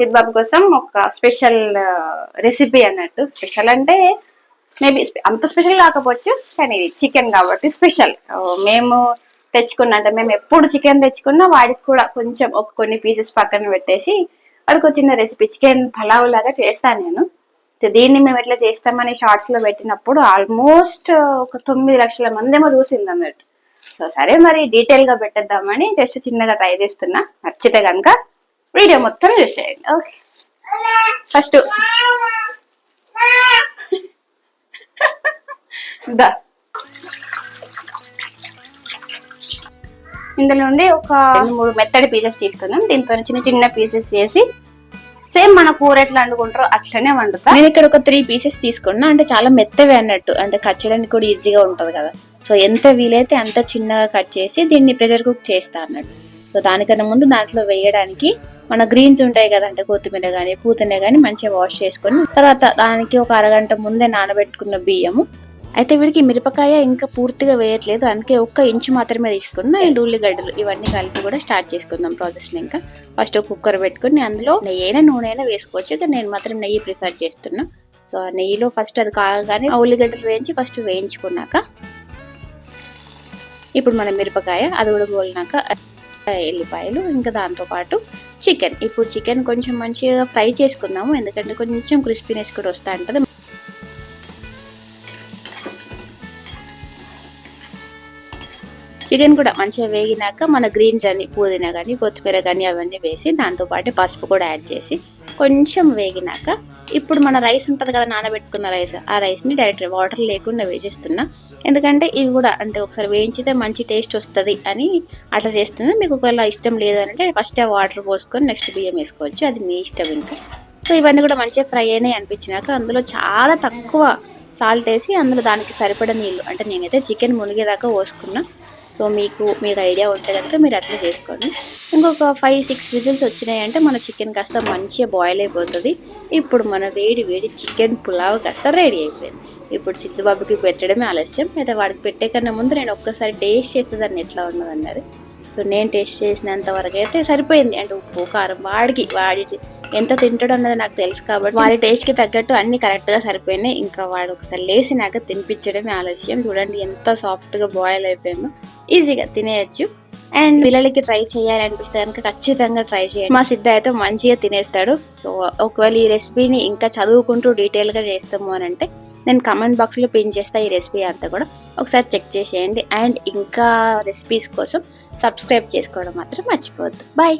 సిద్బాబు కోసం ఒక special recipe uh, అన్నట్టు. స్పెషల్ అంటే మేబీ అంత స్పెషల్ కాకపోవచ్చు కానీ చికెన్ కాబట్టి స్పెషల్ మేము తెచ్చుకున్న అంటే మేము ఎప్పుడు చికెన్ తెచ్చుకున్నా వాడికి కూడా కొంచెం ఒక కొన్ని పీసెస్ పక్కన పెట్టేసి వాడికి ఒక చిన్న రెసిపీ చికెన్ పలావ్ లాగా చేస్తాను నేను. దీన్ని మేము ఎట్లా చేస్తామని షార్ట్స్లో పెట్టినప్పుడు ఆల్మోస్ట్ ఒక తొమ్మిది లక్షల మంది ఏమో చూసింది అన్నట్టు. సో సరే మరి డీటెయిల్గా పెట్టేద్దామని జస్ట్ చిన్నగా ట్రై చేస్తున్నా. నచ్చితే కనుక వీడియో మొత్తం చూసేయండి. ఓకే ఫస్ట్ ఇందులో నుండి ఒక మూడు మెత్తడి పీసెస్ తీసుకుందాం. దీంతో చిన్న చిన్న పీసెస్ చేసి సేమ్ మన కూర ఎట్లా వండుకుంటారో అట్లనే వండుతా. నేను ఇక్కడ ఒక త్రీ పీసెస్ తీసుకున్నా. అంటే చాలా మెత్తవి అన్నట్టు. అంటే కట్ చేయడానికి కూడా ఈజీగా ఉంటది కదా. సో ఎంత వీలైతే అంత చిన్నగా కట్ చేసి దీన్ని ప్రెషర్ కుక్ చేస్తా అన్నట్టు. సో దానికన్నా ముందు దాంట్లో వేయడానికి మన గ్రీన్స్ ఉంటాయి కదంటే కొత్తిమీర కానీ పూతనే కానీ మంచిగా వాష్ చేసుకొని తర్వాత దానికి ఒక అరగంట ముందే నానబెట్టుకున్న బియ్యము. అయితే వీడికి మిరపకాయ ఇంకా పూర్తిగా వేయట్లేదు అందుకే ఒక్క ఇంచు మాత్రమే తీసుకున్నా అండ్ ఉల్లిగడ్డలు. ఇవన్నీ కలిపి కూడా స్టార్ట్ చేసుకుందాం ప్రాసెస్ని ఇంకా. ఫస్ట్ కుక్కర్ పెట్టుకుని అందులో నెయ్యి అయినా నూనె అయినా వేసుకోవచ్చు. కానీ నేను మాత్రం నెయ్యి ప్రిఫర్ చేస్తున్నా. సో ఆ నెయ్యిలో ఫస్ట్ అది కాగానే ఆ ఉల్లిగడ్డలు వేయించి ఫస్ట్ వేయించుకున్నాక ఇప్పుడు మన మిరపకాయ అది కూడా గోలినాక ఎల్లిపాయలు ఇంకా దాంతో పాటు చికెన్. ఇప్పుడు చికెన్ కొంచెం మంచిగా ఫ్రై చేసుకుందాము. ఎందుకంటే కొంచెం క్రిస్పీనెస్ కూడా వస్తూ ఉంటుంది. చికెన్ కూడా మంచిగా వేగినాక మన గ్రీన్స్ అని పుదీనా కానీ కొత్తిమీర కానీ అవన్నీ వేసి దాంతోపాటు పసుపు కూడా యాడ్ చేసి కొంచెం వేగినాక ఇప్పుడు మన రైస్ ఉంటుంది కదా నానబెట్టుకున్న రైస్ ఆ రైస్ని డైరెక్ట్ వాటర్ లేకుండా వేసేస్తున్నా. ఎందుకంటే ఇవి కూడా అంటే ఒకసారి వేయించితే మంచి టేస్ట్ వస్తుంది అని అట్లా చేస్తున్నా. మీకు ఒకవేళ ఇష్టం లేదంటే ఫస్ట్ ఆ వాటర్ పోసుకొని నెక్స్ట్ బియ్యం వేసుకోవచ్చు. అది మీ ఇష్టం ఇంకా. సో ఇవన్నీ కూడా మంచిగా ఫ్రై అయినాయి అనిపించినాక అందులో చాలా తక్కువ సాల్ట్ వేసి అందులో దానికి సరిపడ నీళ్ళు అంటే నేనైతే చికెన్ మునిగేదాకా పోసుకున్నా. సో మీకు మీకు ఐడియా ఉంటే కనుక మీరు అట్లా చేసుకోండి. ఇంకొక ఫైవ్ సిక్స్ విజిల్స్ వచ్చినాయి అంటే మన చికెన్ కాస్త మంచిగా బాయిల్ అయిపోతుంది. ఇప్పుడు మన వేడి వేడి చికెన్ పులావ్ కాస్త రెడీ అయిపోయింది. ఇప్పుడు సిద్ధుబాబుకి పెట్టడమే ఆలస్యం. అయితే వాడికి పెట్టే కన్నా ముందు నేను ఒక్కసారి టేస్ట్ చేసేదాన్ని ఎట్లా ఉన్నదన్నది. సో నేను టేస్ట్ చేసినంత వరకు అయితే సరిపోయింది. అంటే ఉప్పు కారం వాడికి వాడి ఎంత తింటాడు అన్నది నాకు తెలుసు కాబట్టి వాడి టేస్ట్కి తగ్గట్టు అన్ని కరెక్ట్గా సరిపోయినాయి. ఇంకా వాడు ఒకసారి లేసినాక తినిపించడమే ఆలస్యం. చూడండి ఎంత సాఫ్ట్గా బాయిల్ అయిపోయిందో. ఈజీగా తినేయచ్చు. అండ్ పిల్లలకి ట్రై చేయాలి అనిపిస్తే కనుక ఖచ్చితంగా ట్రై చేయండి. మా సిద్ధ అయితే మంచిగా తినేస్తాడు. సో ఒకవేళ ఈ రెసిపీని ఇంకా చదువుకుంటూ డీటెయిల్గా చేస్తాము అని అంటే నేను కమెంట్ బాక్స్లో పిన్ చేస్తా ఈ రెసిపీ అంతా కూడా. ఒకసారి చెక్ చేసేయండి. అండ్ ఇంకా రెసిపీస్ కోసం సబ్స్క్రైబ్ చేసుకోవడం మాత్రం మర్చిపోవద్దు. బాయ్